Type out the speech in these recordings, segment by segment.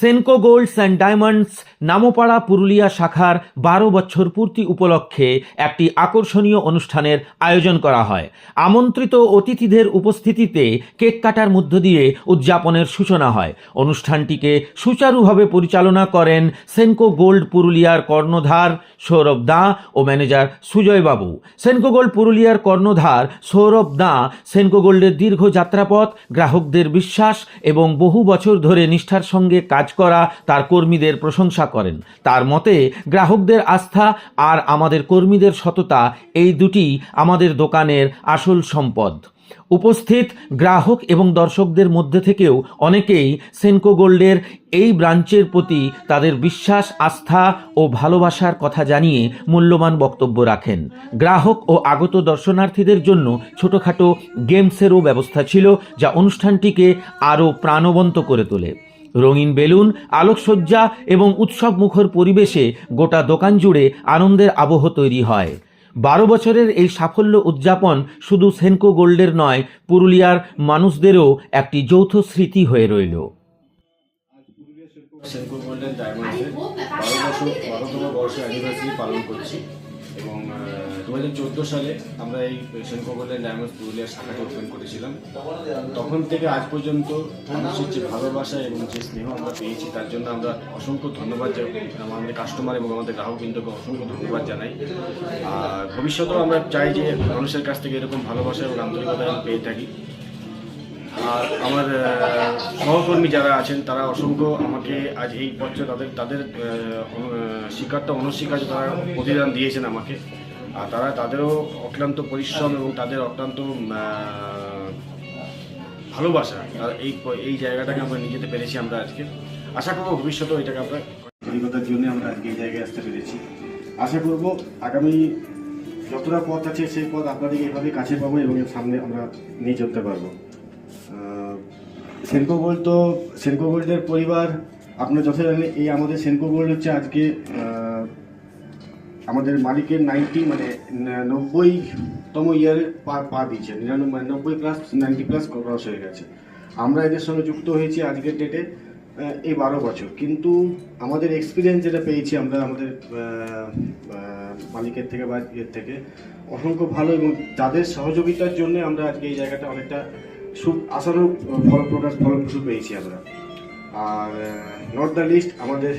Senco golds and diamonds Namopara Purulia শাখার বারো বছর পূর্তি উপলক্ষে একটি আকর্ষণীয় অনুষ্ঠানের আয়োজন করা হয়। আমন্ত্রিত অতিথিদের উপস্থিতিতে কেক কাটার মধ্য দিয়ে উদযাপনের সূচনা হয়। অনুষ্ঠানটিকে সুচারুভাবে পরিচালনা করেন সেনকো গোল্ড পুরুলিয়ার কর্ণধার সৌরভ দা ও ম্যানেজার সুজয় বাবু। সেনকো গোল্ড পুরুলিয়ার কর্ণধার সৌরভ দা সেনকো গোল্ডের দীর্ঘ যাত্রাপথ, গ্রাহকদের বিশ্বাস এবং বহু বছর ধরে নিষ্ঠার সঙ্গে কাজ করা তার কর্মীদের প্রশংসা করেন। তার মতে, গ্রাহকদের আস্থা আর আমাদের কর্মীদের সততা এই দুটি আমাদের দোকানের আসল সম্পদ। উপস্থিত গ্রাহক এবং দর্শকদের মধ্যে থেকেও অনেকেই সেনকো গোল্ডের এই ব্রাঞ্চের প্রতি তাদের বিশ্বাস, আস্থা ও ভালোবাসার কথা জানিয়ে মূল্যবান বক্তব্য রাখেন। গ্রাহক ও আগত দর্শনার্থীদের জন্য ছোটোখাটো গেমসেরও ব্যবস্থা ছিল যা অনুষ্ঠানটিকে আরও প্রাণবন্ত করে তোলে। রঙিন বেলুন, আলোকসজ্জা এবং উৎসব মুখর পরিবেশে গোটা দোকান জুড়ে আনন্দের আবহ তৈরি হয়। বারো বছরের এই সাফল্য উদযাপন শুধু সেনকো গোল্ডের নয়, পুরুলিয়ার মানুষদেরও একটি যৌথ স্মৃতি হয়ে রইল। সেনকো বারো বছর, বারোতম বর্ষ অ্যানিভার্সারি পালন করছি। এবং দু হাজার চোদ্দ সালে আমরা এই সেনকো গোল্ডেন ডায়মন্ডস পুরুলিয়ার শাখাটি ওপেন করেছিলাম। তখন থেকে আজ পর্যন্ত মানুষের যে ভালোবাসা এবং যে স্নেহ আমরা পেয়েছি, তার জন্য আমরা অসংখ্য ধন্যবাদ আমাদের কাস্টমার এবং আমাদের গ্রাহক গ্রাহকবৃন্দকে অসংখ্য ধন্যবাদ জানাই। আর ভবিষ্যতেও আমরা চাই যে মানুষের কাছ থেকে এরকম ভালোবাসা এবং আন্তরিকতা পেয়ে থাকি। আর আমার সহকর্মী যারা আছেন তারা অসংখ্য আমাকে আজ এই পর্যায়ে তাদের তাদের আহ, অনু- আহ, স্বীকারটা অনস্বীকার তারা প্রতিদান দিয়েছেন আমাকে। আর তারা তাদেরও অক্লান্ত পরিশ্রম এবং তাদের অক্লান্ত ভালোবাসা আর এই এই জায়গাটাকে আমরা নিয়ে যেতে পেরেছি আমরা আজকে। আশা করব ভবিষ্যতেও এটাকে আমরা অভিজ্ঞতার জন্য আমরা আজকে এই জায়গায় আসতে পেরেছি। আশা করব আগামী যতটা পথ আছে সেই পথ আপনাদেরকে এভাবে কাছে পাবো এবং সামনে আমরা নিয়ে চলতে পারব। সেনকো গোল্ড তো সেনকো গোল্ডের পরিবার আপনার যথা জানেন, এই আমাদের সেনকো গোল্ড হচ্ছে আজকে আমাদের মালিকের নাইনটি মানে নব্বইতম ইয়ারে পা পা দিয়েছে, নিরানব্বই মানে নব্বই প্লাস নাইনটি প্লাস ক্রস হয়ে গেছে। আমরা এদের সঙ্গে যুক্ত হয়েছি আজকের ডেটে এই বারো বছর। কিন্তু আমাদের এক্সপিরিয়েন্স যেটা পেয়েছি আমরা, আমাদের মালিকের থেকে বা ইয়ের থেকে, অসংখ্য ভালো এবং তাদের সহযোগিতার জন্য আমরা আজকে এই জায়গাটা অনেকটা সু আশারও ফলপ্রকাশ ফলপ্রসূ পেয়েছি আমরা। আর নট দ্য লিস্ট আমাদের,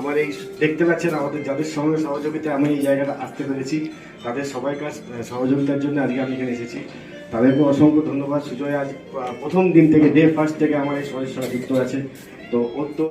আমার এই দেখতে পাচ্ছেন আমাদের যাদের সঙ্গে সহযোগিতায় আমি এই জায়গাটা আসতে পেরেছি। তাদের সবাই কাজ সহযোগিতার জন্য আজকে আমি এখানে এসেছি। তাদেরকে অসংখ্য ধন্যবাদ। সুজয়, আজ প্রথম দিন থেকে ডে ফার্স্ট থেকে আমার এই শরীর যুক্ত আছে। তো ওর তো